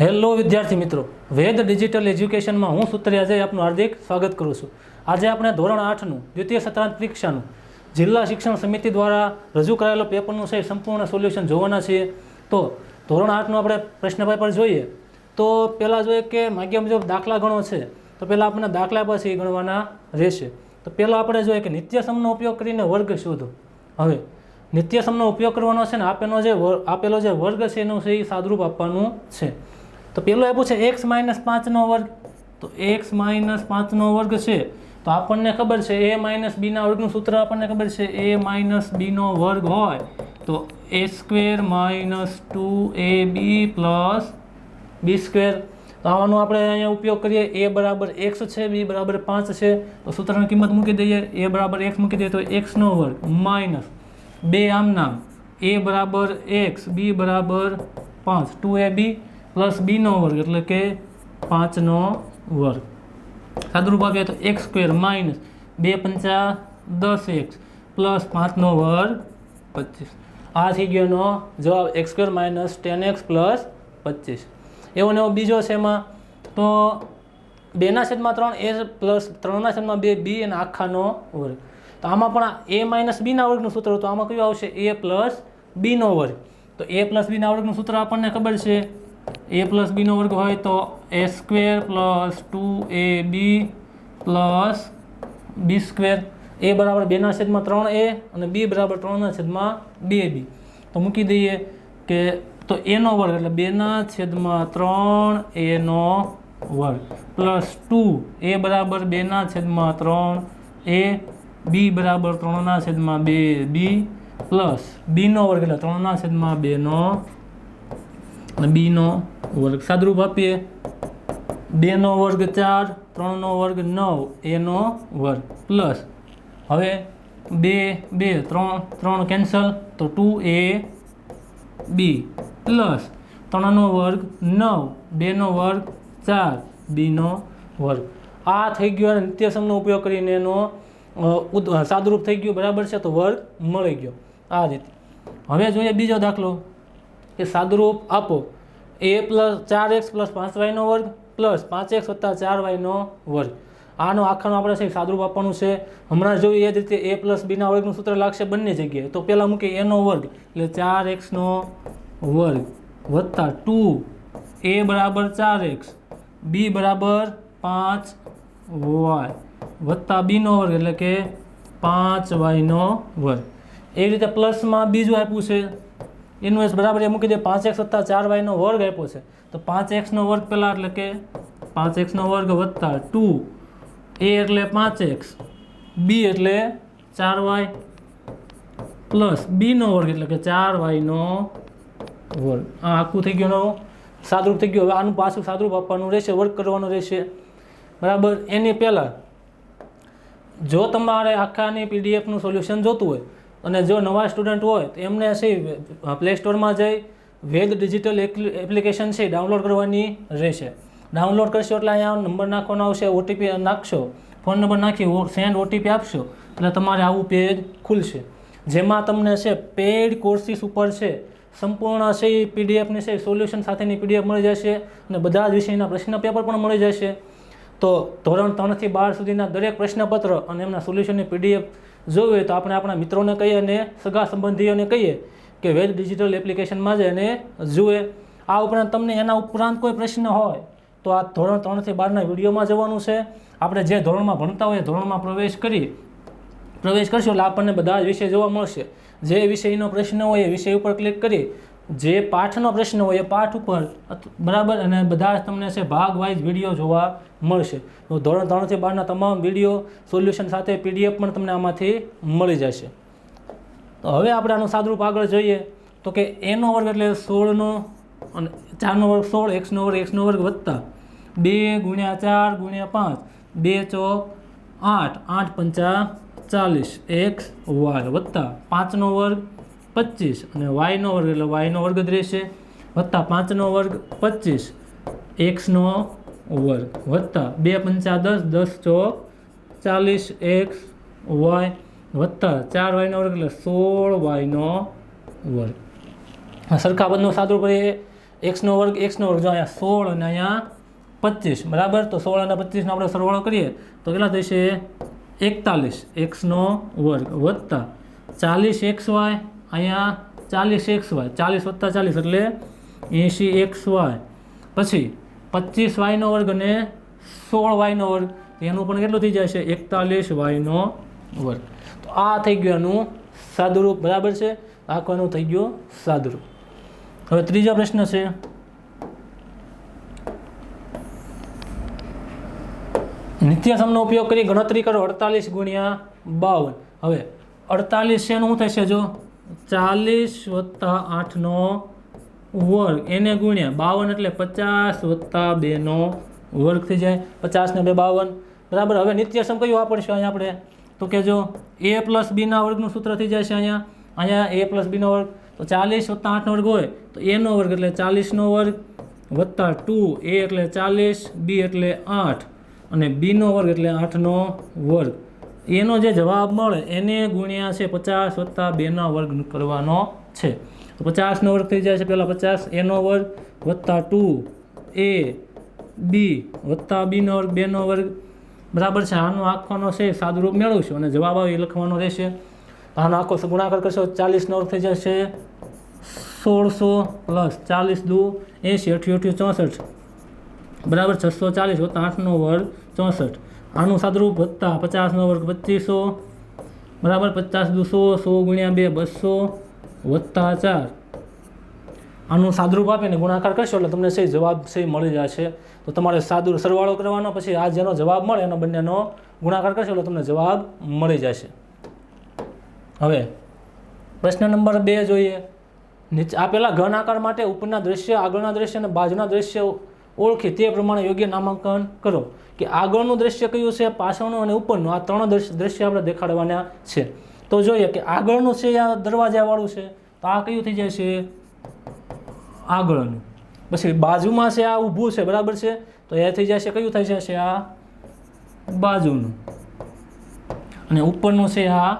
Hello વિદ્યાર્થી મિત્રો, વેદ digital એજ્યુકેશનમાં હું સૂત્રી અજય આપનું હાર્દિક સ્વાગત કરું છું. આજે આપણે ધોરણ આઠનું, દ્વિતીય સત્રાંત પરીક્ષાનું, જિલ્લા શિક્ષણ સમિતિ દ્વારા રજૂ કરાયેલો પેપરનું છે સંપૂર્ણ સોલ્યુશન જોવાના છીએ. તો ધોરણ આઠનું આપણે પ્રશ્ન પેપર જોઈએ. તો પહેલાં જોઈએ કે માગ્યા મુજબ દાખલા ગણો છે, તો પહેલાં આપણને દાખલા પછી ગણવાના રહેશે. તો પહેલાં આપણે જોઈએ કે નિત્યસમનો ઉપયોગ કરીને વર્ગ શોધો. હવે, નિત્યસમનો ઉપયોગ કરવાનો છે ને આપેલો જે આપેલો જે વર્ગ છે એનું છે એ સાદરૂપ આપવાનું છે. તો પેલું આપ્યું છે એક્સ માઇનસ પાંચનો વર્ગ. તો એક્સ માઇનસ પાંચનો વર્ગ છે. તો આપણને ખબર છે એ માઇનસ બીના વર્ગનું સૂત્ર આપણને ખબર છે એ માઇનસ બીનો વર્ગ હોય. તો A square minus two A B plus B square. તો આવાનો આપણે અહીંયા ઉપયોગ કરીએ. એ બરાબર એક્સ છે બી બરાબર પાંચ છે. તો સૂત્રની કિંમત મૂકી દઈએ. એ બરાબર એક્સ મૂકી દઈએ તો એક્સનો વર્ગ માઇનસ બે આમ નામ એ બરાબર એક્સ બી બરાબર પાંચ. ટુ એ બી પ્લસ બીનો વર્ગ એટલે કે પાંચનો વર્ગ. સાદુરૂપ આપીએ તો એક્સ સ્ક્વેર માઇનસ બે પંચા દસ એક્સ પ્લસ પાંચનો વર્ગ પચીસ. આ થઈ ગયો એનો જવાબ X square minus ten X plus પચીસ. એવો ને એવો બીજો છે એમાં. તો બેના છેદમાં ત્રણ, એ પ્લસ ત્રણના છેદમાં બે, બી અને આખાનો વર્ગ. તો આમાં પણ એ માઇનસ બીના વર્ગનું સૂત્ર તો આમાં કયું આવશે? એ પ્લસ બીનો વર્ગ. તો એ પ્લસ બીના વર્ગનું સૂત્ર આપણને ખબર છે. એ પ્લસ બીનો વર્ગ હોય તો A square plus two A B plus B square એ બરાબર બેના છેદમાં ત્રણ એ અને બી બરાબર ત્રણના છેદમાં બે બી તો મૂકી દઈએ કે તો એનો વર્ગ, એટલે બેના છેદમાં ત્રણ એનો વર્ગ. પ્લસ ટુ એ બરાબર બેના છેદમાં ત્રણ એ બી બરાબર ત્રણના છેદમાં બે બી પ્લસ બીનો વર્ગ, એટલે ત્રણના છેદમાં બેનો અને બીનો વર્ગ. સાદરૂપ આપીએ. બેનો વર્ગ ચાર ત્રણનો વર્ગ નવ એનો વર્ગ. પ્લસ હવે બે બે, ત્રણ ત્રણ કેન્સલ તો ટુ એ બી. પ્લસ ત્રણનો વર્ગ નવ બેનો વર્ગ ચાર બીનો વર્ગ. આ થઈ ગયો અને નિત્યસમનો ઉપયોગ કરીને એનો સાદરૂપ સાદુરૂપ થઈ ગયું. બરાબર છે? તો વર્ગ મળી ગયો. આ રીતે. હવે જોઈએ બીજો દાખલો. કે સાદુરૂપ આપો. એ પ્લસ ચાર એક્સ પ્લસ પાંચ વાયનો વર્ગ પ્લસ પાંચ એક્સ વત્તા ચાર વાયનો વર્ગ. આનો આખાનો આપણે છે સાદુરૂપ આપવાનું છે. હમણાં જોઈએ એ જ રીતે એ પ્લસ બીના વર્ગનું સૂત્ર લાગશે બંને જગ્યાએ, તો પહેલાં મૂકીએ એનો વર્ગ, એટલે ચાર એક્સનો વર્ગ વત્તા ટુ એ બરાબર ચાર એક્સ, બી બરાબર પાંચ વાય, વત્તા બીનો વર્ગ, એટલે કે પાંચ વાયનો વર્ગ. એવી રીતે પ્લસમાં બીજું આપ્યું છે. એનું બરાબર એ મૂકી દે. પાંચ એક્સ વત્તા ચાર વાયનો વર્ગ આપ્યો છે. તો પાંચ એક્સનો વર્ગ પહેલાં એટલે કે પાંચ એક્સનો વર્ગ વત્તા ટુ. એ એટલે પાંચ એક્સ. બી એટલે ચાર વાય પ્લસ બીનો વર્ગ એટલે કે ચાર વાયનો વર્ગ. આ આખું થઈ ગયું સાદરૂપ થઈ ગયું. હવે આનું પાછું સાદરૂપ આપવાનું રહેશે વર્ક કરવાનું રહેશે. બરાબર? એની પહેલાં જો તમારે આખાની પીડીએફનું સોલ્યુશન જોતું હોય અને જો નવા સ્ટુડન્ટ હોય તો એમને છે પ્લે સ્ટોરમાં જઈ વેદ ડિજિટલ એપ્લિકેશન છે ડાઉનલોડ કરવાની રહેશે. ડાઉનલોડ કરશો એટલે અહીંયા નંબર નાખવાનો આવશે ઓટીપી નાખશો ફોન નંબર નાખી સેન્ડ ઓટીપી આપશો, એટલે તમારે આવું પેજ ખુલશે. જેમાં તમને છે પેડ કોર્સીસ ઉપર છે સંપૂર્ણ છે એ પીડીએફની છે સોલ્યુશન સાથેની પીડીએફ મળી જશે અને બધા જ વિષયના પ્રશ્ન પેપર પણ મળી જશે. તો ધોરણ ત્રણથી બાર સુધીના દરેક પ્રશ્નપત્ર અને એમના સોલ્યુશનની પીડીએફ હોય તો આપણે આપણા મિત્રોને કહીએ અને સગા સંબંધીઓને કહીએ કે વેદ ડિજિટલ એપ્લિકેશનમાં જ એને જુએ. આ ઉપરાંત તમને એના ઉપરાંત કોઈ પ્રશ્ન હોય તો આ ધોરણ ત્રણથી બારના વિડીયોમાં જવાનું છે. આપણે જે ધોરણમાં ભણતા હોય ધોરણમાં પ્રવેશ કરી પ્રવેશ કરશું એટલે આપણને બધા જ વિષય જોવા મળશે. જે વિષયનો પ્રશ્ન હોય એ વિષય ઉપર ક્લિક કરી જે પાઠનો પ્રશ્ન હોય એ પાઠ ઉપર બરાબર? અને બધા તમને છે ભાગ વાઇઝ વીડિયો જોવા મળશે. તો ધોરણ ત્રણથી બારના તમામ વીડિયો સોલ્યુશન સાથે પીડીએફ પણ તમને આમાંથી મળી જશે. તો હવે આપણે આનું સાદરૂપ આગળ જોઈએ. તો કે એનો વર્ગ એટલે સોળનો અને ચારનો વર્ગ સોળ, એક્સનો વર્ગ એક્સનો વર્ગ વત્તા બે ગુણ્યા ચાર ગુણ્યા પાંચ, બે ચોક આઠ આઠ પંચા ચાલીસ, એક્સ વાર વત્તા પાંચનો વર્ગ પચીસ અને વાયનો વર્ગ એટલે વાયનો વર્ગ જ રહેશે. વત્તા પાંચનો વર્ગ પચીસ. એક્સનો વર્ગ. વત્તા બે પંચા દસ દસ ચોક ચાલીસ, એક્સ, વાય. વત્તા ચાર વાયનો વર્ગ એટલે સોળ વાયનો વર્ગ. સરખા બંધનો સાદું કરીએ એક્સનો વર્ગ એક્સનો વર્ગ. જો અહીંયા સોળ અને અહીંયા પચીસ. બરાબર? તો સોળ અને પચીસનો આપણે સરવાળો કરીએ, તો કેટલા થશે? એકતાલીસ. એક્સનો વર્ગ. વત્તા ચાલીસ એક્સ વાય. અહીંયા ચાલીસ એક્સ વાય, ચાલીસ વત્તા ચાલીસ એટલે એંશી એક્સ વાય. પછી પચીસ વાયનો વર્ગ અને સોળ વાયનો વર્ગ, એનું પણ કેટલું થઈ જાય છે એકતાલીસ વાયનો વર્ગ. તો આ થઈ ગયું એનું સાદુરૂપ, બરાબર છે? આખું એનું થઈ ગયું સાદુરૂપ. હવે ત્રીજો પ્રશ્ન છે. નિત્યસમનો ઉપયોગ કરી ગણતરી કરો અડતાલીસ ગુણ્યા બાવન. હવે અડતાલીસ છે એનું શું થશે જો? ચાલીસ વત્તા આઠનો વર્ગ. એને ગુણ્યા બાવન એટલે પચાસ વત્તા બેનો વર્ગ થઈ જાય. પચાસ ને બે બાવન. બરાબર? હવે નિત્યસમ કયું વાપરશું અહીંયા આપણે? તો કે જો એ પ્લસ બીના વર્ગનું સૂત્ર થઈ જાય છે અહીંયા. અહીંયા એ પ્લસ બીનો વર્ગ. તો ચાલીસ વત્તા આઠનો વર્ગ હોય, તો એનો વર્ગ એટલે ચાલીસનો વર્ગ વત્તા ટુ. એ એટલે ચાલીસ, બી એટલે આઠ. અને બીનો વર્ગ એટલે આઠનો વર્ગ. એનો જે જવાબ મળે એને ગુણ્યા છે પચાસ વત્તા બેના વર્ગ કરવાનો છે. તો પચાસનો વર્ગ થઈ જાય છે પહેલાં પચાસ, એનો વર્ગ વત્તા ટુ, એ, બી, વત્તા બીનો વર્ગ, બેનો વર્ગ. બરાબર છે, આનો આખોનો છે સાદુરૂપ મેળવશું અને જવાબ આવે એ લખવાનો રહેશે. આનો આખો ગુણાકાર કરશો ચાલીસનો વર્ગ થઈ જશે. સોળસો પ્લસ ચાલીસ દુ, એંશી અઠ્યું અઠ્યું ચોસઠ. બરાબર, છસો ચાલીસ વત્તા આઠનો વર્ગ ચોસઠ. આનું સાદરૂપ વત્તા પચાસનો વર્ગ પચીસો, બરાબર પચાસ દુસો, સો ગુણ્યા બે બસો વત્તા ચાર. આનું સાદરૂપ આપીને ગુણાકાર કરશો એટલે તમને સહી જવાબ સહી મળી જશે. તો તમારે સાદુ સરવાળો કરવાનો, પછી આ જેનો જવાબ મળે એનો બંનેનો ગુણાકાર કરશો એટલે તમને જવાબ મળી જશે. હવે, પ્રશ્ન નંબર બે જોઈએ. નીચે આપેલા ઘન આકાર માટે ઉપરના દ્રશ્ય, આગળના દ્રશ્ય અને બાજુના દ્રશ્ય ઓળખી તે પ્રમાણે યોગ્ય નામાંકન કરો. કે આગળનું દ્રશ્ય કયું છે, પાછળનું અને ઉપરનું, આ ત્રણ દૃશ્ય આપણે દેખાડવાના છે. તો જોઈએ કે આગળનું છે આ દરવાજાવાળું છે? તો આ કયું થઈ જાય છે? આગળનું. પછી બાજુમાં છે, આ ઊભું છે, બરાબર છે? તો એ થઈ જશે કયું થઈ જશે આ બાજુનું. અને ઉપરનું છે આ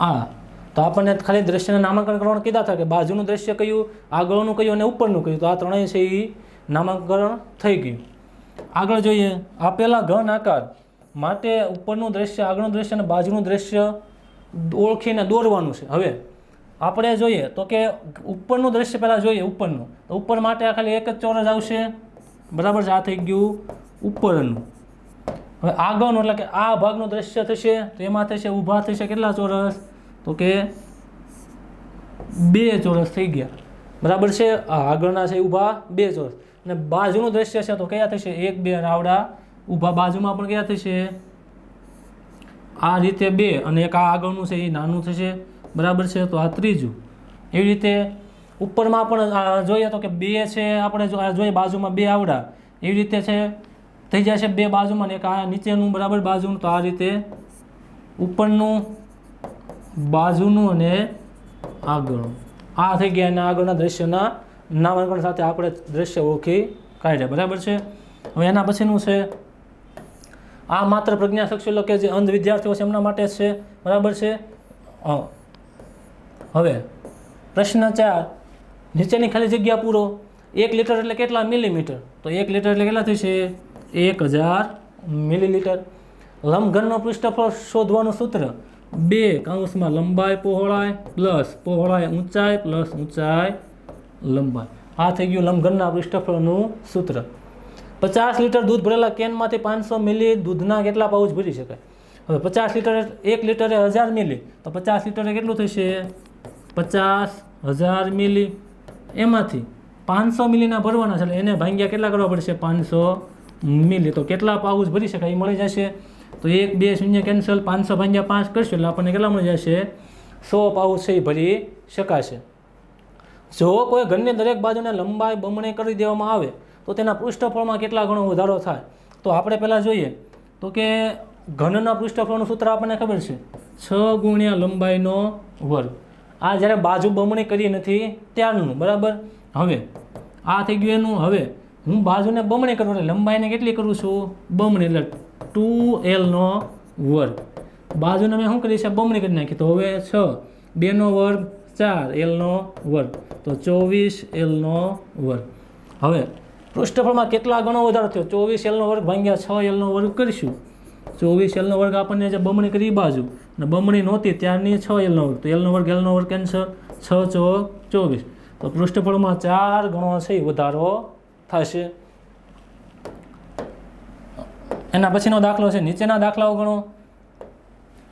આ. તો આપણને ખાલી દ્રશ્યના નામાંકન કીધા હતા કે બાજુનું દ્રશ્ય કયું, આગળનું કયું અને ઉપરનું કયું. તો આ ત્રણેય છે એ નામાંકરણ થઈ ગયું. આગળ જોઈએ. આપેલા ઘન આકાર માટે ઉપરનું દ્રશ્ય, આગળનું દ્રશ્ય અને બાજુનું દ્રશ્ય ઓળખીને દોરવાનું છે. હવે આપણે જોઈએ તો કે ઉપરનું દ્રશ્ય પહેલાં જોઈએ ઉપરનું. તો ઉપર માટે આ ખાલી એક જ ચોરસ આવશે. બરાબર છે? આ થઈ ગયું ઉપરનું. હવે આગળનું એટલે કે આ ભાગનું દ્રશ્ય થશે, તો એમાં થશે ઊભા થશે કેટલા ચોરસ? તો કે બે ચોરસ થઈ ગયા. બરાબર છે? આગળના છે ઊભા બે ચોરસ. અને બાજુનું દ્રશ્ય છે તો કયા થશે? એક, બે રાવડા ઊભા બાજુમાં પણ કયા થશે? આ રીતે બે અને એક આ આગળનું છે એ નાનું થશે. બરાબર છે? તો આ ત્રીજું. એવી રીતે ઉપરમાં પણ જોઈએ તો કે બે છે આપણે જોઈએ બાજુમાં બે આવડા. એવી રીતે છે, થઈ જાય છે બે બાજુમાં ને એક આ નીચેનું બરાબર બાજુનું. તો આ રીતે ઉપરનું બાજુનું અને આગળનું. આ થઈ ગયા અને આગળના દ્રશ્યના નામાંકન સાથે આપણે દ્રશ્ય ઓળખી કાઢ્યા. બરાબર છે? હવે એના પછીનું છે, આ માત્ર પ્રજ્ઞાચક્ષુ કે જે અંધ વિદ્યાર્થીઓ છે એમના માટે છે. બરાબર છે. હવે, પ્રશ્ન ચાર નીચેની ખાલી જગ્યા પૂરો. એક લીટર એટલે કેટલા મિલીમીટર? તો એક લીટર એટલે કેટલા થશે? એક હજાર મિલીલીટર. લંબઘનનું પૃષ્ઠફળ શોધવાનું સૂત્ર બે કાઉસમાં લંબાઈ પહોળાઈ પ્લસ પહોળાઈ ઊંચાઈ, પ્લસ ઊંચાઈ લંબાઈ. આ થઈ ગયું લંબઘનના પૃષ્ઠફળનું સૂત્ર. પચાસ લીટર દૂધ ભરેલા કેનમાંથી પાંચસો મિલી દૂધના કેટલા પાઉચ ભરી શકાય? હવે પચાસ લીટર, એક લીટરે હજાર મિલી, તો પચાસ લીટરે કેટલું થશે? પચાસ હજાર મિલી. એમાંથી પાંચસો મિલીના ભરવાના છે, એટલે એને ભાંગ્યા કેટલા કરવા પડશે? પાંચસો મિલી. તો કેટલા પાઉચ ભરી શકાય? એ મળી જશે. તો એક, બે, શૂન્ય કેન્સલ પાંચસો ભાંગ્યા પાંચ કરશું એટલે આપણને કેટલા મળી જશે? સો પાઉચ છે એ ભરી શકાશે. જો કોઈ ઘરની દરેક બાજુને લંબાઈ બમણી કરી દેવામાં આવે, તો તેના પૃષ્ઠફળમાં કેટલા ગણો વધારો થાય? તો આપણે પહેલાં જોઈએ. તો કે ઘનના પૃષ્ઠફળનું સૂત્ર આપણને ખબર છે? છ ગુણ્યા લંબાઈનો વર્ગ. આ જ્યારે બાજુ બમણી કરી નથી, ત્યારનું, બરાબર? હવે, આ થઈ ગયું એનું. હવે, હું બાજુને બમણી કરું, એટલે લંબાઈને કેટલી કરું છું? બમણી, એટલે ટુ એલનો વર્ગ. બાજુને મેં શું કરી છે? બમણી કરી નાખી. તો હવે છ. બેનો વર્ગ, ચાર. એલનો વર્ગ. તો ચોવીસ એલનો વર્ગ. હવે, પૃષ્ઠફળમાં કેટલા ગણો વધારો થયો? ચોવીસ એલનો વર્ગ ભાંગ્યા છ એલનો વર્ગ કરીશું. ચોવીસ એલનો વર્ગ આપણને જે બમણી કરી બાજુ. અને બમણી નહોતી, ત્યારની છ એલનો વર્ગ. તો એલનો વર્ગ એલનો વર્ગ કેન્સર છ ચોક ચોવીસ. તો પૃષ્ઠફળમાં ચાર ગણો છે એ વધારો થશે. એના પછીનો દાખલો છે, નીચેના દાખલાઓ ગણો.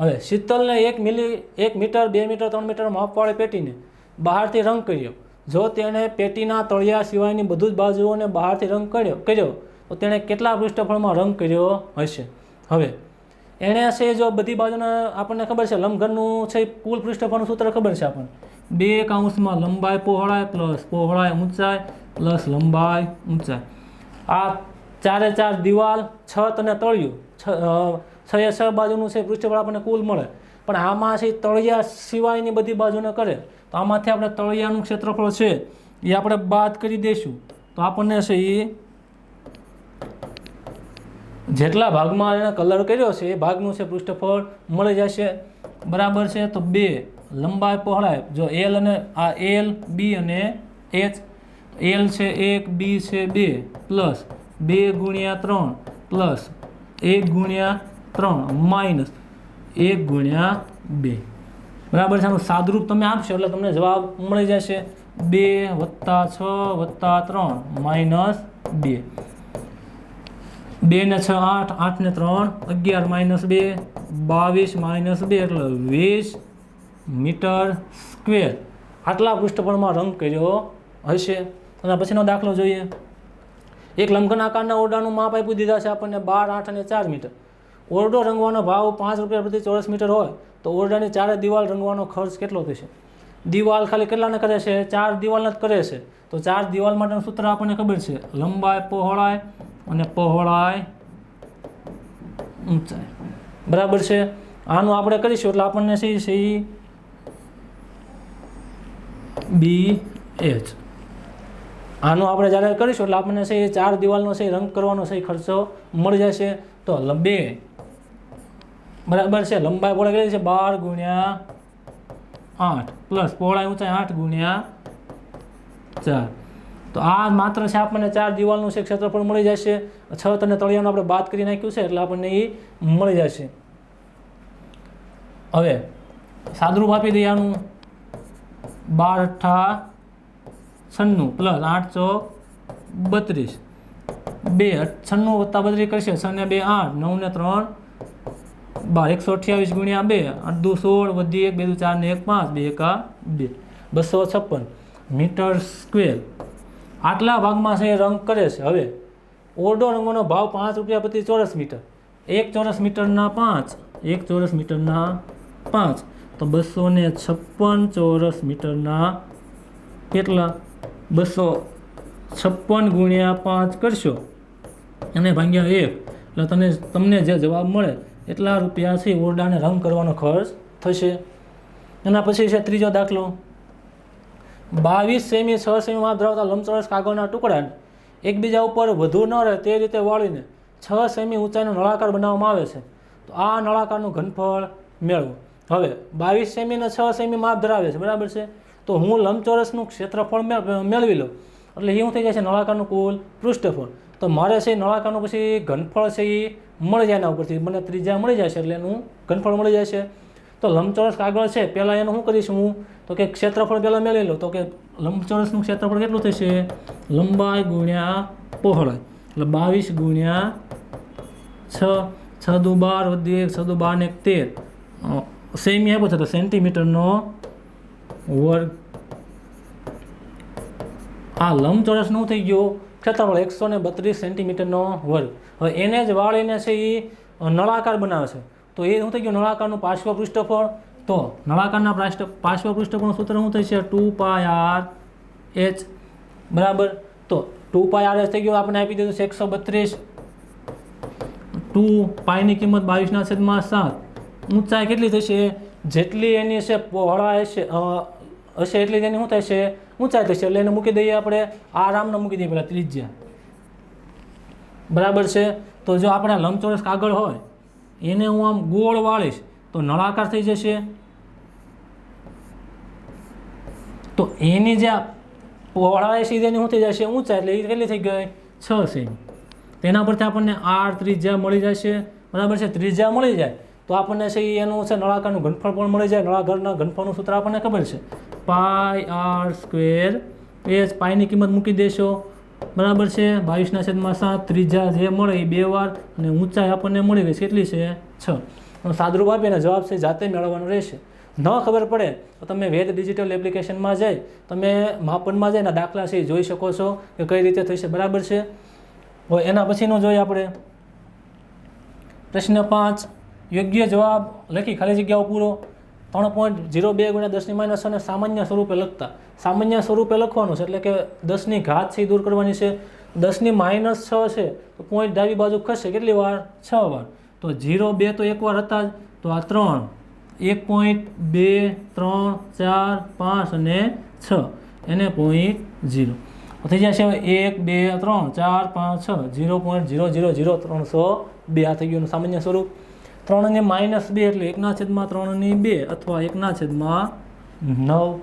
હવે શીતલને એક મિલી, એક મીટર, બે મીટર, ત્રણ મીટર માપવાળી પેટીને બહારથી રંગ કર્યો. જો તેણે પેટીના તળિયા સિવાયની બધું જ બાજુઓને બહારથી રંગ કર્યો કર્યો, તો તેણે કેટલા પૃષ્ઠફળમાં રંગ કર્યો હશે? હવે એણે છે જો બધી બાજુના આપણને ખબર છે, લંબઘનનું છે કુલ પૃષ્ઠફળનું સૂત્ર ખબર છે આપણને? બે કાઉન્સમાં લંબાઈ પહોળાઈ પ્લસ પહોળાઈ ઊંચાઈ, પ્લસ લંબાઈ ઊંચાઈ. આ ચારે ચાર દિવાલ, છત અને તળિયું. છ છ બાજુનું છે પૃષ્ઠફળ આપણને કુલ મળે. પણ આમાં છે તળિયા સિવાયની બધી બાજુને કરે. તો આમાંથી આપણે તળિયાનું ક્ષેત્રફળ છે એ આપણે બાદ કરી દઈશું. તો આપણને છે એ જેટલા ભાગમાં એને કલર કર્યો છે, એ ભાગનું છે પૃષ્ઠફળ મળી જશે. બરાબર છે? તો બે, લંબાઈ પહોળાઈ. જો એલ અને આ એલ બી અને એચ એલ છે એક બી છે બે પ્લસ બે ગુણ્યા ત્રણ પ્લસ એક ગુણ્યા ત્રણ માઇનસ એક ગુણ્યા બે. બરાબર છે? આનું સાદરૂપ તમે આપશો એટલે તમને જવાબ મળી જશે બે વત્તા છ વત્તા ત્રણ માઇનસ બે. બે ને છ આઠ આઠ ને ત્રણ અગિયાર માઇનસ બે, બાવીસ માઇનસ બે એટલે વીસ મીટર સ્ક્વેર. આટલા પૃષ્ઠફળમાં રંગ કર્યો હશે. અને પછીનો દાખલો જોઈએ. એક લંઘન આકારના ઓરડાનું માપ આપી દીધા છે આપણને બાર, આઠ અને ચાર મીટર. ઓરડો રંગવાનો ભાવ પાંચ રૂપિયા પ્રતિ ચોરસ મીટર હોય, તો ઓરડાની ચારે દિવાલ રંગવાનો ખર્ચ કેટલો થશે? દિવાલ ખાલી કેટલાને કરે છે? ચાર દિવાલને જ કરે છે. તો ચાર દિવાલ માટેનું સૂત્ર આપણને ખબર છે. લંબાઈ, પહોળાઈ અને પહોળાઈ ઊંચાઈ. બરાબર છે? આનું આપણે કરીશું એટલે આપણને સી સી, બી, એચ. આનું આપણે જ્યારે કરીશું એટલે આપણને છે એ ચાર દિવાલનો છે રંગ કરવાનો છે એ ખર્ચો મળી જશે. તો લ- બે બરાબર છે, લંબાઈ પહોળાઈ કેટલી છે? બાર ગુણ્યા આઠ. પ્લસ પહોળાઈ ઊંચાઈ આઠ ગુણ્યા ચાર. તો આ માત્ર છે આપણને ચાર દિવાલનું છે, ક્ષેત્રફળ મળી જશે. છત અને તળિયાનું આપણે બાદ કરી નાખ્યું છે એટલે આપણને એ મળી જશે. હવે સાદરૂપ આપી દઈએ આનું. બાર અઠ્ઠા છન્નું પ્લસ આઠ ચોક બત્રીસ. બે છન્નું વત્તા બત્રીસ કરશે છ બે આઠ નવ ને ત્રણ, બાર, એકસો અઠ્યાવીસ ગુણ્યા બે, આઠ દુ સોળ વધી એક, બે દુ ચાર ને એક પાંચ, બે એકા બે. બસો છપ્પન મીટર સ્ક્વેર. આટલા ભાગમાં છે રંગ કરે છે. હવે, ઓરડો રંગોનો ભાવ પાંચ રૂપિયા પ્રતિ ચોરસ મીટર. એક ચોરસ મીટરના પાંચ, એક ચોરસ મીટરના પાંચ. તો બસો છપ્પન ચોરસ મીટરના કેટલા? બસો છપ્પન ગુણ્યા પાંચ કરશો. અને ભાગ્યા એક. એટલે તને તમને જે જવાબ મળે, એટલા રૂપિયાથી ઓરડાને રંગ કરવાનો ખર્ચ થશે. એના પછી છે ત્રીજો દાખલો. બાવીસ સેમી છ સેમી માપ ધરાવતા લંબચોરસ કાગળના ટુકડાને એકબીજા ઉપર વધુ ન રહે તે રીતે વાળીને છ સેમી ઊંચાઈનો નળાકાર બનાવવામાં આવે છે. તો આ નળાકારનું ઘનફળ મેળવો. હવે, બાવીસ સેમી ને છ સેમી માપ ધરાવે છે. બરાબર છે? તો હું લંબચોરસનું ક્ષેત્રફળ મેળ- મેળવી લઉં. એટલે એ શું થઈ જાય છે નળાકારનું કુલ પૃષ્ઠફળ. તો મારે છે નળાકારનું પછી ઘનફળ છે એ મળી જાય એના ઉપરથી. મને ત્રીજા મળી જાય છે એટલે એનું ઘનફળ મળી જાય છે. તો લંબચોરસ કાગળ છે, પહેલાં એનું શું કરીશ હું? તો કે ક્ષેત્રફળ પહેલાં મેળવી લઉં. તો કે લંબચોરસનું ક્ષેત્રફળ કેટલું થશે? લંબાઈ ગુણ્યા પહોળાઈ. એટલે બાવીસ ગુણ્યા છ. છ દુ બાર વધુ એક, છ દુ બાર ને એક તેર. સેમી આપ્યો છે તો સેન્ટીમીટરનો વર્ગ આ લંબચોરસનું થઈ ગયું ક્ષેત્રફળ એકસો ને બત્રીસ સેન્ટીમીટરનો વર્ગ હવે એને જ વાળીને છે એ નળાકાર બનાવે છે. તો એ શું થઈ ગયું? નળાકારનું પાર્શ્વ પૃષ્ઠફળ. તો નળાકારના પાર્શ્વ પૃષ્ઠફળનું સૂત્ર શું થશે? ટુ પાય આર એચ બરાબર. તો ટુ પાય આર એચ થઈ ગયું. આપણે આપી દીધું છે એકસો બત્રીસ. ટુ પાયની કિંમત બાવીસના છેદમાં સાત. ઊંચાઈ કેટલી થશે? જેટલી એની છે, પહોળાઈ છે હશે એટલી તેની શું થશે ઊંચાઈ થશે એટલે એને મૂકી દઈએ આપણે. આરામને મૂકી દઈએ પહેલાં ત્રિજ્યા. બરાબર છે? તો જો આપણે લંબચોરસ કાગળ હોય, એને હું આમ ગોળ વાળીશ, તો નળાકાર થઈ જશે. તો એની જે પહોળાઈ છે તેની શું થઈ જશે? ઊંચાઈ એટલે એ કેટલી થઈ ગઈ? છ સેમી તેના પરથી આપણને આર ત્રિજ્યા મળી જશે. બરાબર છે? ત્રિજ્યા મળી જાય. તો આપણને છે, એનું છે, નળાકારનું ઘનફળ પણ મળી જાય. નળાકારના ઘનફળનું સૂત્ર આપણને ખબર છે. પાય આર સ્ક્વેર એ જ પાયની કિંમત મૂકી દેશો. બરાબર છે? બાવીસના છેદમાં સાત, ત્રીજા જે મળે એ બે વાર. અને ઊંચાઈ આપણને મળી ગઈ કેટલી છે? છ. સાદરૂપ આપીને જવાબ છે જાતે મેળવવાનો રહેશે. ન ખબર પડે તો તમે વેદ ડિજિટલ એપ્લિકેશનમાં જઈ, તમે માપનમાં જઈને દાખલા છે એ જોઈ શકો છો કે કઈ રીતે થશે બરાબર છે? હવે એના પછીનું જોઈએ આપણે. પ્રશ્ન પાંચ. યોગ્ય જવાબ લખી ખાલી જગ્યાઓ પૂરો. ત્રણ પોઈન્ટ જીરો બે ગુણ્યા દસની માઇનસ અને સામાન્ય સ્વરૂપે લખતા. સામાન્ય સ્વરૂપે લખવાનું છે એટલે કે દસની ઘાત છે દૂર કરવાની છે. દસની માઇનસ છ છે તો પોઈન્ટ ડાબી બાજુ ખસશે કેટલી વાર? છ વાર. તો જીરો બે તો એક વાર હતા જ. તો આ ત્રણ. એક પોઈન્ટ બે, ત્રણ, ચાર, પાંચ અને છ. એને પોઈન્ટ ઝીરો. થઈ જશે એક, બે, ત્રણ, ચાર, પાંચ, છ. Zero point zero zero zero ત્રણસો બે. આ થઈ ગયું સામાન્ય સ્વરૂપ. ત્રણને માઇનસ બે એટલે એકના છેદમાં ત્રણની બે અથવા એકના છેદમાં નવ.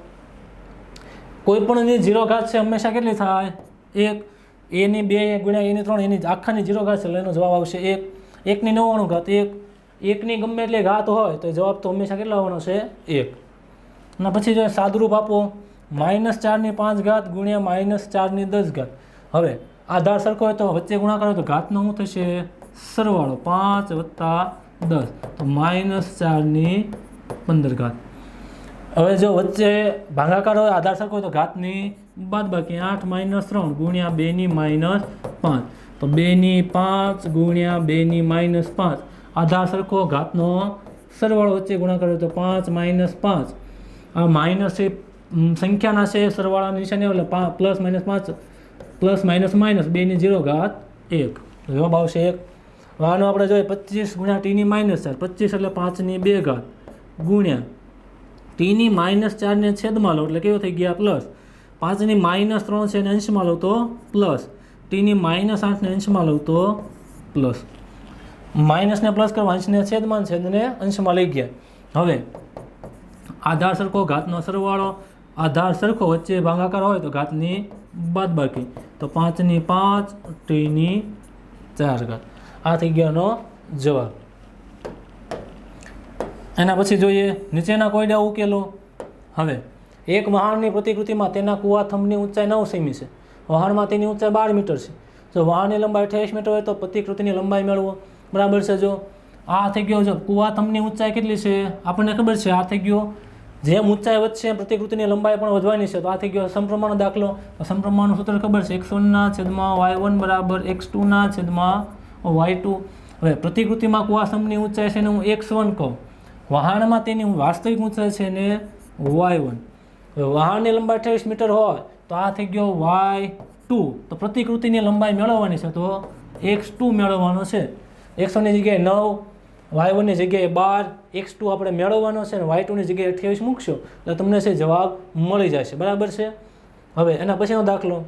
કોઈ પણની ઝીરો ઘાત છે, હંમેશા કેટલી થાય? એક. એની બે ગુણ્યા એની ત્રણ, એની આખાની ઝીરો ઘાત છે, એટલે એનો જવાબ આવશે એક. એકની નવ્વાણું ઘાત એક. એકની ગમે એટલી ઘાત હોય, તો જવાબ તો હંમેશા કેટલો આવવાનો છે? એક. અને પછી જો સાદુરૂપ આપો. માઇનસ ચારની પાંચ ઘાત ગુણ્યા માઇનસ ચારની દસ ઘાત. હવે, આધાર સરખો હોય તો વચ્ચે ગુણાકાર હોય તો ઘાતનો શું થશે? સરવાળો પાંચ વત્તા દસ. તો માઇનસ ચારની પંદર ઘાત હવે જો વચ્ચે ભાગાકાર હોય, આધાર સરખો તો ઘાતની બાદ બાકી આઠ માઇનસ ત્રણ ગુણ્યા બેની માઇનસ પાંચ. તો બેની પાંચ ગુણ્યા બેની માઇનસ પાંચ. આધાર સરખો, ઘાતનો સરવાળો વચ્ચે ગુણાકાર હોય તો પાંચ માઇનસ પાંચ. આ માઇનસ એ સંખ્યાના છે સરવાળા નિશાની, એટલે પ્લસ માઇનસ પાંચ, પ્લસ માઇનસ માઇનસ બેની જીરો ઘાત એક. જવાબ આવશે એક. આનો આપણે જોઈએ પચીસ ગુણ્યા ટીની માઇનસ ચાર. પચીસ એટલે પાંચની બે ઘાત ગુણ્યા ટીની માઇનસ ચારને છેદમાં લો, એટલે કેવો થઈ ગયા પ્લસ પાંચની માઇનસ ત્રણ છે એને અંશમાં લો તો પ્લસ ટીની માઇનસ આઠને અંશમાં લો તો પ્લસ માઇનસને પ્લસ કરવા અંશને છેદમાં છેદને અંશમાં લઈ ગયા. હવે, આધાર સરખો ઘાતનો સરવાળો, આધાર સરખો વચ્ચે ભાગાકાર હોય તો ઘાતની બાદબાકી. તો પાંચની પાંચ ટીની ચાર ઘાત. આ થઈ ગયો એનો જવાબ. એના પછી જોઈએ, નીચેના કોયડા ઉકેલો. હવે, એક વહાણની પ્રતિકૃતિમાં તેના કુવા ઊંચાઈ નવ સેમી છે. વહાણમાં તેની ઊંચાઈ બાર મીટર છે. જો વહાણની લંબાઈ અઠ્યાવીસ મીટર હોય તો પ્રતિકૃતિની લંબાઈ મેળવો. બરાબર છે જો? આ થઈ ગયો જો કુવા થંભની ઊંચાઈ કેટલી છે? આપણને ખબર છે, આ થઈ ગયો. જેમ ઊંચાઈ વધશે પ્રતિકૃતિની લંબાઈ પણ વધવાની છે. તો આ થઈ ગયો સમપ્રમાણ દાખલો. સમપ્રમાણનું સૂત્ર ખબર છે, એક્સ વનના છેદમાં વાય વન બરાબર એક્સ ટુના છેદમાં વાય ટુ. હવે પ્રતિકૃતિમાં કુવાસમની ઊંચાઈ છે ને હું એક્સ વન કહું. વહાણમાં તેની વાસ્તવિક ઊંચાઈ છે ને વાય વન. હવે વહાણની લંબાઈ અઠ્યાવીસ મીટર હોય તો આ થઈ ગયો વાય ટુ. તો પ્રતિકૃતિની લંબાઈ મેળવવાની છે તો એક્સ ટુ મેળવવાનો છે. એક્સ વનની જગ્યાએ નવ, વાય વનની જગ્યાએ બાર, એક્સ ટુ આપણે મેળવવાનો છે અને વાય ટુની જગ્યાએ અઠ્યાવીસ મૂકશો. એટલે તમને છે જવાબ મળી જશે. બરાબર છે? હવે એના પછીનો દાખલો.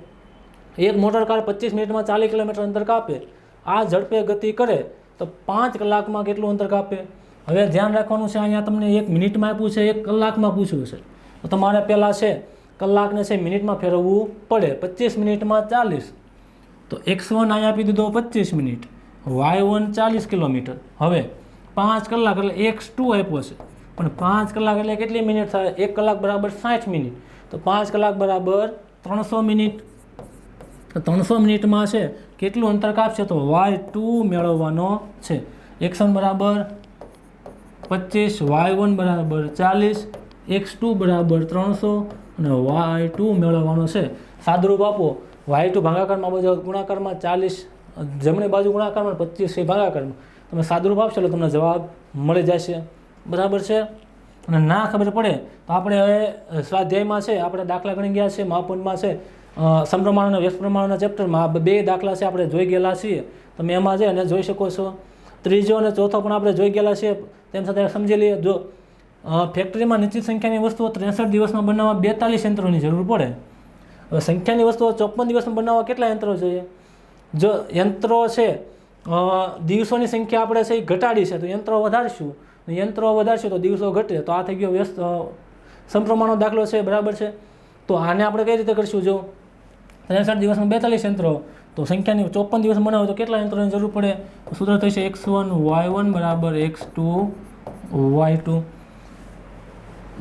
એક મોટર કાર પચીસ મિનિટમાં ચાલીસ કિલોમીટર અંતર કાપે. આ ઝડપે ગતિ કરે તો પાંચ કલાકમાં કેટલું અંતર કાપે? હવે ધ્યાન રાખવાનું છે, અહીંયા તમને એક મિનિટમાં આપ્યું છે, એક કલાકમાં પૂછ્યું છે. તો તમારે પહેલાં છે, કલાકને છે, મિનિટમાં ફેરવવું પડે. પચીસ મિનિટમાં ચાલીસ. તો એક્સ વન અહીંયા આપી દીધો, પચીસ મિનિટ. વાય વન ચાલીસ કિલોમીટર. હવે પાંચ કલાક એટલે એક્સ ટુ આપ્યો છે. પણ પાંચ કલાક એટલે કેટલી મિનિટ થાય? એક કલાક બરાબર સાઠ મિનિટ. તો પાંચ કલાક બરાબર ત્રણસો મિનિટ. તો ત્રણસો મિનિટમાં છે કેટલું અંતર કાપશે તો વાય ટુ મેળવવાનો છે. એક્સ બરાબર પચીસ વાય વન બરાબર ચાલીસ એક્સ ટુ બરાબર ત્રણસો અને વાય ટુ મેળવવાનો છે. સાદરૂપ આપો. વાય ટુ ભાગાકારમાં બાજુ ગુણાકારમાં ચાલીસ, જમણી બાજુ ગુણાકારમાં પચીસ, એ ભાગાકારમાં. તમે સાદરૂપ આપશો એટલે તમને જવાબ મળી જશે. બરાબર છે? અને ના ખબર પડે તો આપણે હવે સ્વાધ્યાયમાં છે, આપણે દાખલા ગણી ગયા છે, માપનમાં છે. સમપ્રમાણ વ્યસ્ત પ્રમાણના ચેપ્ટરમાં બે દાખલા છે આપણે જોઈ ગયેલા છીએ. તમે એમાં છે અને જોઈ શકો છો. ત્રીજો અને ચોથો પણ આપણે જોઈ ગયેલા છીએ તેમ સાથે સમજી લઈએ જો ફેક્ટરીમાં નિશ્ચિત સંખ્યાની વસ્તુઓ ત્રેસઠ દિવસમાં બનાવવા બેતાલીસ યંત્રોની જરૂર પડે. હવે સંખ્યાની વસ્તુઓ ચોપન દિવસમાં બનાવવા કેટલા યંત્રો જોઈએ જો યંત્રો છે દિવસોની સંખ્યા આપણે છે એ ઘટાડી છે તો યંત્રો વધારશું. યંત્રો વધારશું તો દિવસો ઘટે. તો આ થઈ ગયો વ્યસ્ત અ, સમપ્રમાણનો દાખલો છે બરાબર છે? તો આને આપણે કઈ રીતે કરીશું? જો ત્રેસઠ દિવસમાં બેતાલીસ યંત્રો. તો સંખ્યાની ચોપન દિવસ બનાવો તો કેટલા યંત્રોની જરૂર પડે? તો સૂત્ર થશે એક્સ વન, વાય વન બરાબર એક્સ ટુ, વાય ટુ.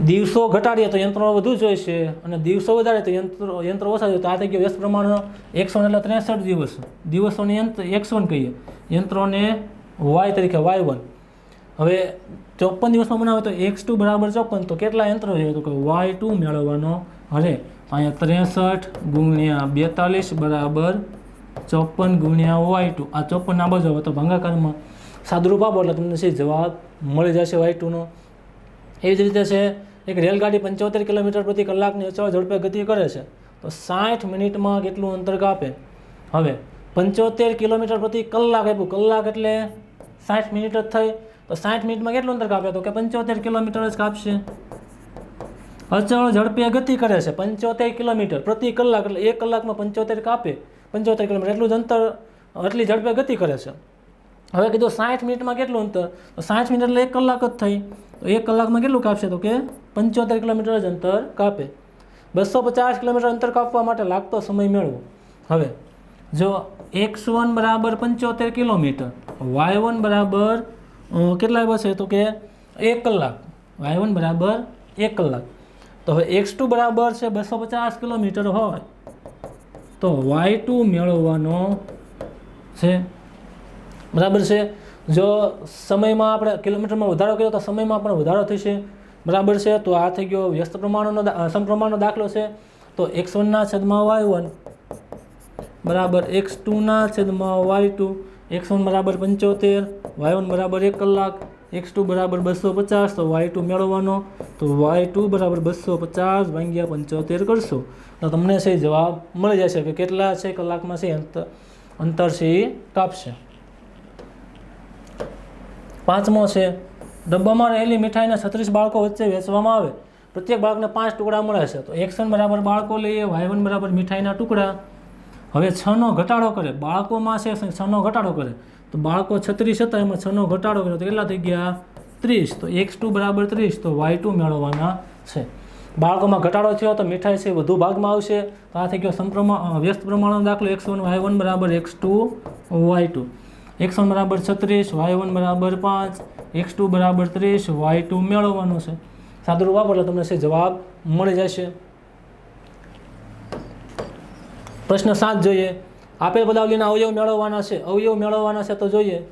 દિવસો ઘટાડીએ તો યંત્રો વધુ જોઈશે અને દિવસો વધારે તો યંત્રો યંત્રો ઓછા જોઈએ તો આ થઈ ગયો વ્યસ્ત પ્રમાણનો એકસો એટલે ત્રેસઠ દિવસ. દિવસોને યંત્ર એકસો કહીએ. યંત્રોને વાય તરીકે વાય વન. હવે ચોપન દિવસમાં બનાવે તો એક્સ ટુ બરાબર ચોપન. તો કેટલા યંત્રો છે? તો કે વાય ટુ મેળવવાનો હરે અહીંયા ત્રેસઠ ગુણ્યા બેતાલીસ બરાબર ચોપન ગુણ્યા વાય ટુ. આ ચોપન આ બાજુ આવે તો ભાંગાકારમાં સાદુરૂપ આપો એટલે તમને છે જવાબ મળી જશે વાય ટુનો. એવી જ રીતે છે, એક રેલગાડી પંચોતેર કિલોમીટર પ્રતિ કલાકની અચળ ઝડપે ગતિ કરે છે, તો સાઠ મિનિટમાં કેટલું અંતર કાપે? હવે, પંચોતેર કિલોમીટર પ્રતિ કલાક આપ્યું. કલાક એટલે સાઠ મિનિટ જ થઈ. તો સાઠ મિનિટમાં કેટલું અંતર કાપે તો કે પંચોતેર કિલોમીટર જ કાપશે. અચળ ઝડપે ગતિ કરે છે. પંચોતેર કિલોમીટર પ્રતિ કલાક એટલે એક કલાકમાં પંચોતેર કાપે. પંચોતેર કિલોમીટર એટલું જ અંતર, એટલી ઝડપે ગતિ કરે છે. હવે કીધું સાઠ મિનિટમાં કેટલું અંતર? તો સાઠ મિનિટ એટલે એક કલાક જ થઈ. તો એક કલાકમાં કેટલું કાપશે? તો કે પંચોતેર કિલોમીટર જ અંતર કાપે. બસો પચાસ કિલોમીટર અંતર કાપવા માટે લાગતો સમય મેળવો. હવે, જો એક્સ વન બરાબર પંચોતેર કિલોમીટર, વાય વન બરાબર કેટલા બસે? તો કે એક કલાક. વાય વન બરાબર એક કલાક. તો હવે એક્સ ટુ બરાબર છે બસો પચાસ કિલોમીટર હોય તો વાય ટુ મેળવવાનો છે. બરાબર છે? જો સમયમાં આપણે કિલોમીટરમાં વધારો કર્યો તો સમયમાં પણ વધારો થશે. બરાબર છે? તો આ થઈ ગયો વ્યસ્ત પ્રમાણનો સમપ્રમાણનો દાખલો છે. તો એક્સ વનના છેદમાં વાય વન બરાબર એક્સ ટુના છેદમાં વાય ટુ એક્સ વન બરાબર પંચોતેર વાય વન બરાબર એક કલાક એક્સ ટુ બરાબર બસો પચાસ, તો વાય ટુ મેળવવાનો, તો વાય ટુ બરાબર બસો પચાસ ભાંગ્યા પંચોતેર કરશો. તો તમને છે જવાબ મળી જશે કે કેટલા છે, કલાકમાં છે અંતર છે એ કાપશે. પાંચમો છે, ડબ્બામાં રહેલી મીઠાઈના છત્રીસ બાળકો વચ્ચે વેચવામાં આવે. પ્રત્યેક બાળકને પાંચ ટુકડા મળે છે. તો એક્સન બરાબર બાળકો લઈએ વાય વન બરાબર મીઠાઈના ટુકડા. હવે છનો ઘટાડો કરે. બાળકોમાં છે છનો ઘટાડો કરે. તો બાળકો છત્રીસ હતા, એમાં છનો ઘટાડો કર્યો તો કેટલા થઈ ગયા? ત્રીસ. તો એક્સ ટુ બરાબર ત્રીસ, તો વાય ટુ મેળવવાના છે. બાળકોમાં ઘટાડો થયો તો મીઠાઈ છે વધુ ભાગમાં આવશે. તો આ થઈ ગયો સમપ્રમાણ વ્યસ્ત પ્રમાણનો દાખલો. એક્સ વન, વાય વન બરાબર X two, Y two. X one બરાબર છત્રીસ, વાય વન બરાબર પાંચ. એક્સ ટુ બરાબર ત્રીસ, વાય ટુ મેળવવાનું છે. સાદું વાપરો એટલે તમને છે જવાબ મળી જશે. પ્રશ્ન સાત જોઈએ. આપેલ પદાવલીના અવયવ મેળવવાના છે, અવયવ મેળવવાના છે તો જોઈએ.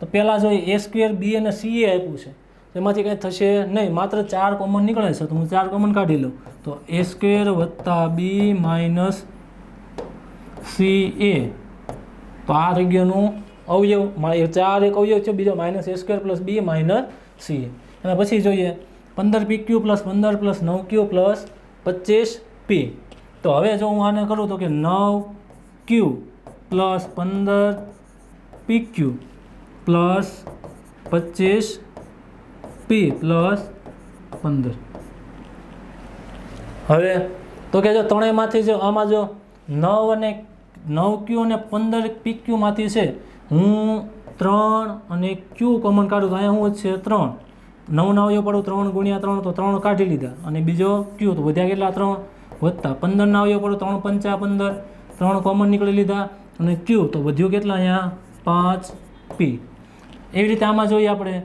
તો પહેલાં જોઈએ એ સ્ક્વેર બી અને સી એ આપ્યું છે. એમાંથી કંઈ થશે નહીં. માત્ર ચાર કોમન નીકળે છે. તો હું ચાર કોમન કાઢી લઉં. તો એ સ્ક્વેર વત્તા બી માઇનસ સી એ તો આ થઈ ગયાનું અવયવ ચાર એક અવયવ છે, બીજો minus A square plus B minus C અને પછી જોઈએ. પંદર પી ક્યુ પ્લસ પંદર પ્લસ નવ ક્યુ પ્લસ પચીસ પી તો હવે જો હું આને કરું તો કે નવ ક્યુ પ્લસ પંદર પી ક્યુ પ્લસ પચીસ પી પ્લસ પંદર. હવે તો કે જો ત્રણેયમાંથી જો આમાં જો નવ અને નવ ક્યુ અને પંદર પી ક્યુમાંથી છે, હું ત્રણ અને ક્યુ કોમન કાઢું તો અહીંયા શું છે ત્રણ. નવ અવયવ પાડું ત્રણ ગુણ્યા ત્રણ તો ત્રણ કાઢી લીધા. અને બીજો ક્યુ તો વધ્યા કેટલા? ત્રણ વધતા પંદરના અવયવ પાડું ત્રણ પંચા પંદર. ત્રણ કોમન નીકળી લીધા. અને ક્યુ તો વધ્યું કેટલા અહીંયા? પાંચ પી એવી રીતે આમાં જોઈએ આપણે.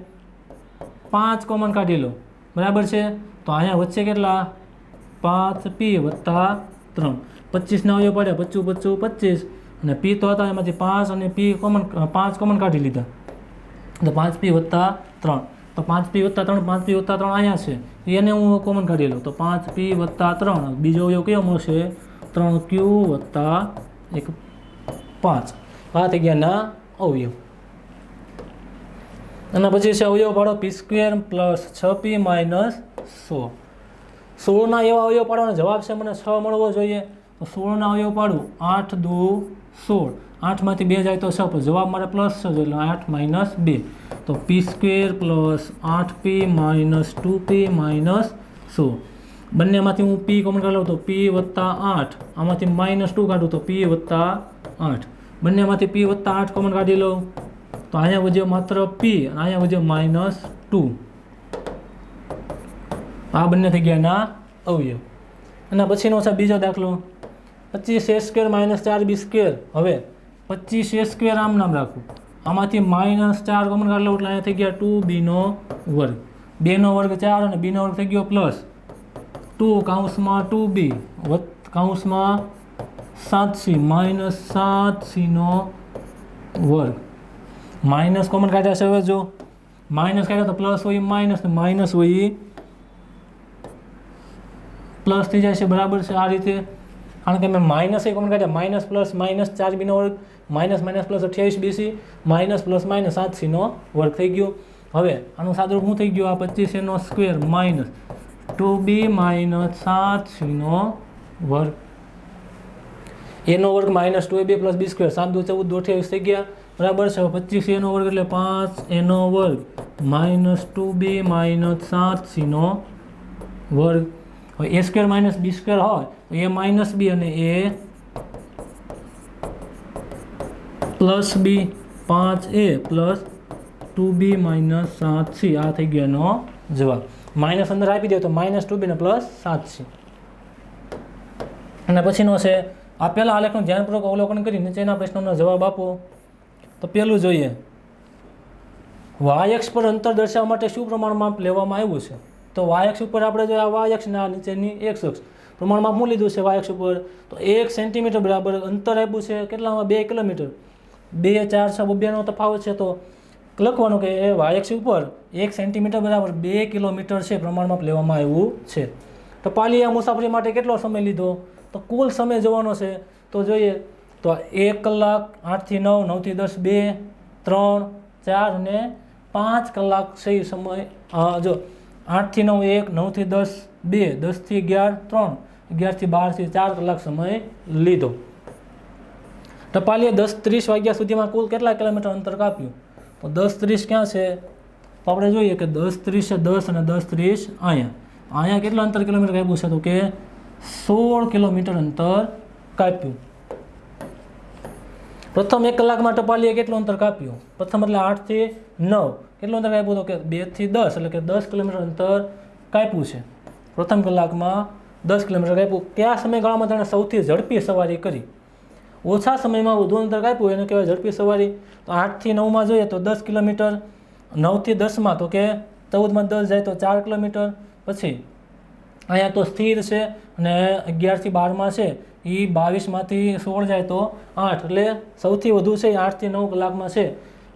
પાંચ કોમન કાઢી લો. બરાબર છે? તો અહીંયા વચ્ચે કેટલા? પાંચ પી વત્તા ત્રણ. પચીસના અવયવ પડ્યા પચું પચું પચીસ. અને પી તો હતા એમાંથી પાંચ અને પી કોમન પાંચ કોમન કાઢી લીધા. તો પાંચ પી વત્તા ત્રણ. તો પાંચ પી વત્તા ત્રણ, પાંચ પી વત્તા ત્રણ અહીંયા છે. એને હું કોમન કાઢી લઉં. તો પાંચ પી વત્તા ત્રણ. બીજો અવયવ કયો મળશે? ત્રણ ક્યુ વત્તા એક પાંચ. આ થઈ ગયા ના, અવયવ. અને પછી છે અવયવ પાડો પી સ્ક્વેર પ્લસ છ પી માઇનસ સો. સોળના એવા અવયવ પાડવાનો જવાબ છે મને છ મળવો જોઈએ. તો સોળના અવયવ પાડું. આઠ, દુ, સોળ. આઠમાંથી બે જાય તો છ. પણ જવાબ મારે પ્લસ છે એટલે આઠ માઇનસ બે. તો પી સ્ક્વેર પ્લસ આઠ P minus two P minus સો. બંનેમાંથી હું પી કોમન કરી લઉં તો પી વત્તા આઠ. આમાંથી માઇનસ ટુ કાઢું તો પી વત્તા આઠ. બંનેમાંથી પી વત્તા આઠ કોમન કાઢી લઉં તો અહીંયા વધ્યો માત્ર પી અને અહીંયા વધ્યો માઇનસ ટુ આ બંને થઈ ગયા ના અવયવ. એના પછીનો છે બીજો દાખલો. પચીસ એ સ્ક્વેર માઇનસ ચાર બી સ્ક્વેર હવે પચીસ એ સ્ક્વેર આમ નામ રાખવું આમાંથી માઇનસ ચાર કોમન કાઢલો એટલે અહીંયા થઈ ગયા ટુ બીનો વર્ગ. બેનો વર્ગ ચાર અને બીનો વર્ગ થઈ ગયો પ્લસ ટુ કાઉન્સમાં ટુ બી કાઉન્સમાં સાત સી માઇનસ સાત સીનો વર્ગ. માઇનસ કોમન કાઢ્યા છે હવે જો. માઇનસ કાઢ્યા તો પ્લસ હોય માઇનસ માઇનસ હોય પ્લસ થઈ જાય છે, બરાબર છે આ રીતે. કારણ કે મેં માઇનસ એ કોમન કાઢ્યા. માઇનસ પ્લસ માઇનસ ચાર બીનો વર્ગ. માઇનસ માઇનસ પ્લસ અઠ્યાવીસ બીસી. માઇનસ પ્લસ માઇનસ સાત સીનો વર્ગ થઈ ગયો. હવે આનું સાદુરૂપ શું થઈ ગયું? આ પચીસ એનો square minus two B minus સાત સીનો વર્ગ. એનો વર્ગ minus two A B plus B square સાત દો ચૌદ દો અઠ્યાવીસ થઈ ગયા. બરાબર છે પચીસ એનો વર્ગ એટલે પાંચ એનો વર્ગ. માઇનસ ટુ બી માઇનસ સાત સીનો વર્ગ. હવે A square minus B square હોય, તો એ માઇનસ બી અને એ પ્લસ બી પાંચ A plus two B minus સાત સી આ થઈ ગયો એનો જવાબ. માઇનસ અંદર આપી દે તો માઇનસ ટુ બી ને પ્લસ સાત સી અને પછીનો છે આપેલા આલેખનું ધ્યાનપૂર્વક અવલોકન કરી નીચેના પ્રશ્નોનો જવાબ આપો. તો પહેલું જોઈએ. વાયક્ષ પર અંતર દર્શાવવા માટે શું પ્રમાણમાં લેવામાં આવ્યું છે? તો વાયક્ષ ઉપર આપણે જો આ વાયક્ષ ને આ નીચેની એક અક્ષ. પ્રમાણમાં શું લીધું છે વાયક્ષ ઉપર? તો એક સેન્ટીમીટર બરાબર અંતર આપ્યું છે. કેટલામાં? બે કિલોમીટર. બે, ચાર છ બબ્યાનો તફાવત છે. તો લખવાનું કે એ વાયક્ષ ઉપર એક સેન્ટીમીટર બરાબર બે કિલોમીટર છે પ્રમાણમાં લેવામાં આવ્યું છે. તો પાલીએ મુસાફરી માટે કેટલો સમય લીધો? તો કુલ સમય જોવાનો છે. તો જોઈએ, તો એક કલાક આઠથી નવ, નવથી દસ, બે, ત્રણ, ચાર ને પાંચ કલાક સહી સમય જો, આઠથી નવ એક, નવથી દસ, બે, દસથી અગિયાર, ત્રણ, અગિયારથી બારથી ચાર કલાક સમય લીધો. ટપાલીએ દસ ત્રીસ વાગ્યા સુધીમાં કુલ કેટલા કિલોમીટર અંતર કાપ્યું? તો દસ ત્રીસ ક્યાં છે? તો આપણે જોઈએ કે દસ ત્રીસ છે દસ અને દસ ત્રીસ અહીંયા. અહીંયા કેટલા અંતર કિલોમીટર કાપ્યું છે? તો કે સોળ કિલોમીટર અંતર કાપ્યું. પ્રથમ એક કલાકમાં ટપાલીએ કેટલું અંતર કાપ્યું? પ્રથમ એટલે આઠથી નવ. કેટલું અંતર કાપ્યું? તો કે બેથી દસ, એટલે કે દસ કિલોમીટર અંતર કાપ્યું છે. પ્રથમ કલાકમાં દસ કિલોમીટર કાપ્યું. કયા સમયગાળામાં તેણે સૌથી ઝડપી સવારી કરી? ઓછા સમયમાં વધુ અંતર કાપ્યું, એને કહેવાય ઝડપી સવારી. તો આઠથી નવમાં જોઈએ તો દસ કિલોમીટર નવથી દસમાં તો કે ચૌદમાં દસ જાય તો ચાર કિલોમીટર. પછી અહીંયા તો સ્થિર છે અને અગિયારથી બારમાં છે. એ બાવીસમાંથી સોળ જાય તો આઠ. એટલે સૌથી વધુ છે એ આઠથી નવ કલાકમાં છે.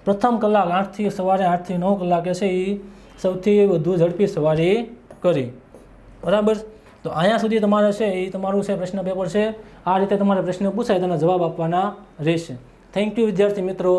પ્રથમ કલાક આઠથી સવારે આઠથી નવ કલાકે છે એ સૌથી વધુ ઝડપી સવારી કરી. બરાબર? તો અહીંયા સુધી તમારે છે એ તમારું છે પ્રશ્ન પેપર છે. આ રીતે તમારે પ્રશ્ન પૂછાય તેના જવાબ આપવાના રહેશે. થેન્ક યુ વિદ્યાર્થી મિત્રો.